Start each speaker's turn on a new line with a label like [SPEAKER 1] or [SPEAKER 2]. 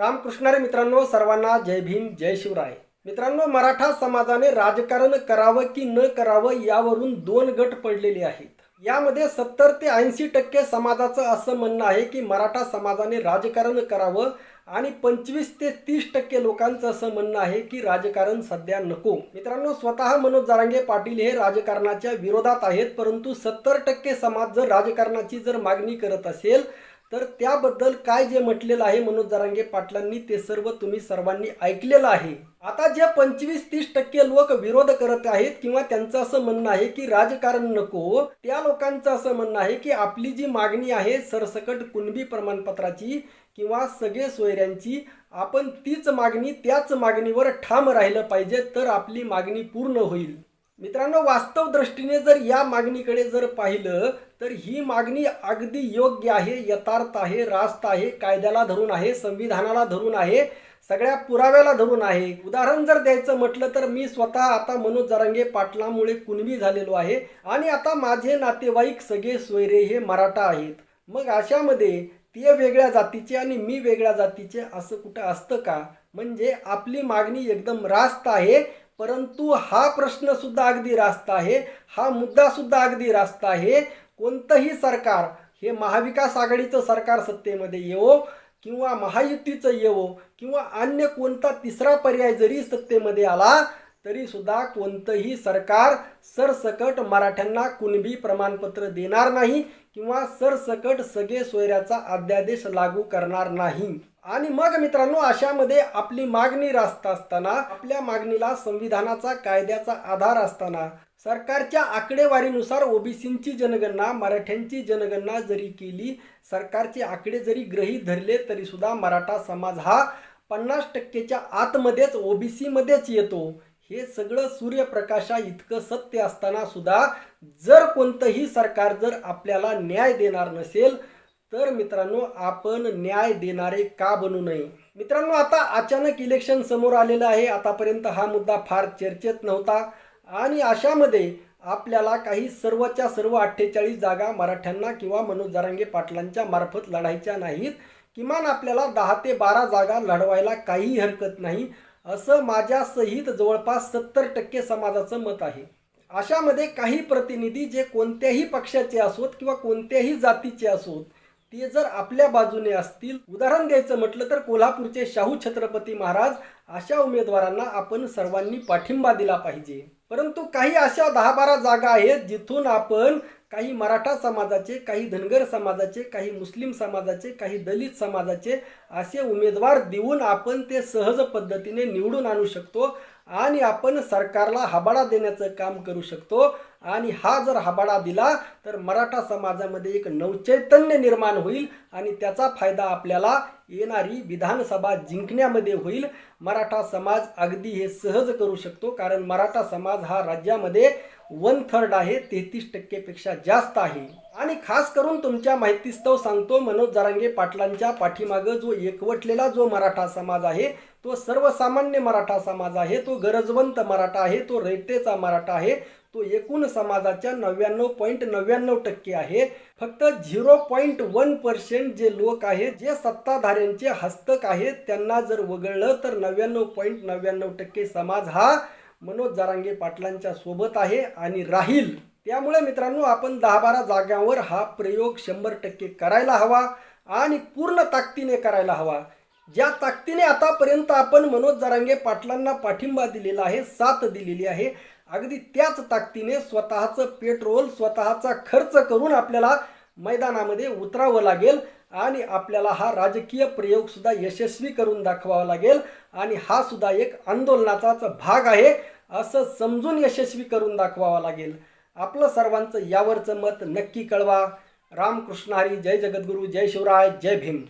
[SPEAKER 1] रामकृष्णारे मित्रांनो सर्वांना जय भीम जय शिवराय. मित्रांनो मराठा समाजाने राजकारण करावं की न करावं यावरून दोन गट पडलेले आहेत. यामध्ये सत्तर ते ऐंशी टक्के समाजाचं असं म्हणणं आहे की मराठा समाजाने राजकारण करावं आणि पंचवीस ते तीस टक्के लोकांचं असं म्हणणं आहे की राजकारण सध्या नको. मित्रांनो स्वतः मनोज जारांगे पाटील हे राजकारणाच्या विरोधात आहेत परंतु सत्तर टक्के समाज जर राजकारणाची जर मागणी करत असेल तर त्याबद्दल काय जे म्हटलेलं आहे मनोज जरांगे पाटलांनी ते सर्व तुम्ही सर्वांनी ऐकलेलं आहे. आता जे पंचवीस तीस टक्के लोक विरोध करत आहेत किंवा त्यांचं असं म्हणणं आहे की राजकारण नको त्या लोकांचं असं म्हणणं आहे की आपली जी मागणी आहे सरसकट कुणबी प्रमाणपत्राची किंवा सगळे सोयऱ्यांची आपण तीच मागणी त्याच मागणीवर ठाम राहिलं पाहिजे तर आपली मागणी पूर्ण होईल. मित्रांनो वास्तव दृष्टीने जर या मागणीकडे जर पाहिलं तर ही मागणी अगदी योग्य आहे यथार्थ आहे रास्त आहे कायद्याला धरून आहे संविधानाला धरून आहे सगळ्या पुराव्याला धरून आहे. उदाहरण जर द्यायचं म्हटलं तर मी स्वतः आता मनोज जरांगे पाटलामुळे कुणबी झालेलो आहे आणि आता माझे नातेवाईक सगळे सोयरे हे मराठा आहेत. मग अशामध्ये ते वेगळ्या जातीचे आणि मी वेगळ्या जातीचे असं कुठं असतं का? म्हणजे आपली मागणी एकदम रास्त आहे परंतु हा प्रश्न सुद्धा अगदी रास्त आहे. हा मुद्दा सुद्धा अगदी रास्त आहे. कोणतंही सरकार हे महाविकास आघाडीचं सरकार सत्तेमध्ये येवो किंवा महायुतीचं येवो किंवा अन्य कोणता तिसरा पर्याय जरी सत्तेमध्ये आला तरी सुद्धा कोणतंही सरकार सरसकट मराठ्यांना कुणबी प्रमाणपत्र देणार नाही किंवा सरसकट सगळे सोयऱ्याचा अध्यादेश लागू करणार नाही. आणि मग मित्रांनो अशामध्ये आपली मागणी रास्त असताना आपल्या मागणीला संविधानाचा कायद्याचा आधार असताना सरकारच्या आकडेवारीनुसार ओबीसींची जनगणना मराठ्यांची जनगणना जरी केली सरकारचे आकडे जरी ग्रहीत धरले तरीसुद्धा मराठा समाज हा पन्नास टक्केच्या आतमध्येच ओबीसीमध्येच येतो. हे सगळं सूर्यप्रकाशा इतकं सत्य असताना सुद्धा जर कोणतंही सरकार जर आपल्याला न्याय देणार नसेल तर मित्रांनो आपण न्याय देणारे का बनू नये? मित्रांनो आता अचानक इलेक्शन समोर आलेलं आहे. आतापर्यंत हा मुद्दा फार चर्चेत नव्हता. आणि अशामध्ये आपल्याला काही सर्वच्या सर्व अठ्ठेचाळीस जागा मराठ्यांना किंवा मनोज जरांगे पाटलांच्या मार्फत लढायच्या नाहीत. किमान आपल्याला दहा ते बारा जागा लढवायला काहीही हरकत नाही. असं माझ्या सहित जवळपास सत्तर टक्के समाजाचं मत आहे. अशामध्ये काही प्रतिनिधी जे कोणत्याही पक्षाचे असोत किंवा कोणत्याही जातीचे असोत ते जर आपल्या बाजूने असतील उदाहरण द्यायचं म्हटलं तर कोल्हापूरचे शाहू छत्रपती महाराज अशा उमेदवारांना आपण सर्वांनी पाठिंबा दिला पाहिजे. परंतु काही अशा दहा बारा जागा आहेत जिथून आपण काही मराठा समाजाचे काही धनगर समाजाचे काही मुस्लिम समाजाचे काही दलित समाजाचे असे उमेदवार देऊन आपण ते सहज पद्धतीने निवडून आणू शकतो आणि आपण सरकारला हबाडा देण्याचं काम करू शकतो. आणि हा जर हबाडा दिला तर मराठा समाजामध्ये एक नवचैतन्य निर्माण होईल आणि त्याचा फायदा आपल्याला येणारी विधानसभा जिंकण्यामध्ये होईल. मराठा समाज अगदी हे सहज करू शकतो कारण मराठा समाज हा राज्यामध्ये वन थर्ड आहे तेहतीस टक्केपेक्षा जास्त आहे. आणि खास करून तुमच्या माहितीस्तव सांगतो मनोज जरांगे पाटलांच्या पाठीमागं जो एकवटलेला जो मराठा समाज आहे तो सर्वसामान्य मराठा समाज आहे तो गरजवंत मराठा आहे तो रयतेचा मराठा आहे तो एकूण समाजाच्या नव्याण्णव पॉईंट नव्याण्णव टक्के आहे. फक्त झिरो पॉईंट वन पर्सेंट जे लोक आहेत जे सत्ताधाऱ्यांचे हस्तक आहेत त्यांना जर वगळलं तर नव्याण्णव पॉईंट नव्याण्णव टक्के समाज हा मनोज जरांगे पाटलांच्या सोबत आहे आणि राहील. त्यामुळे मित्रांनो आपण दहा बारा जाग्यांवर हा प्रयोग शंभर टक्के करायला हवा आणि पूर्ण ताकदीने करायला हवा. ज्या ताकदीने आतापर्यंत आपण मनोज जरांगे पाटलांना पाठिंबा दिलेला आहे साथ दिलेली आहे अगदी त्याच ताकदीने स्वतःचं पेट्रोल स्वतःचा खर्च करून आपल्याला मैदानामध्ये उतरावं लागेल आणि आपल्याला हा राजकीय प्रयोगसुद्धा यशस्वी करून दाखवावा लागेल आणि हा सुद्धा एक आंदोलनाचाच भाग आहे असं समजून यशस्वी करून दाखवावा लागेल. आपलं सर्वांचं यावरचं मत नक्की कळवा. रामकृष्ण हरी जय जगद्गुरू जय शिवराय जय भीम.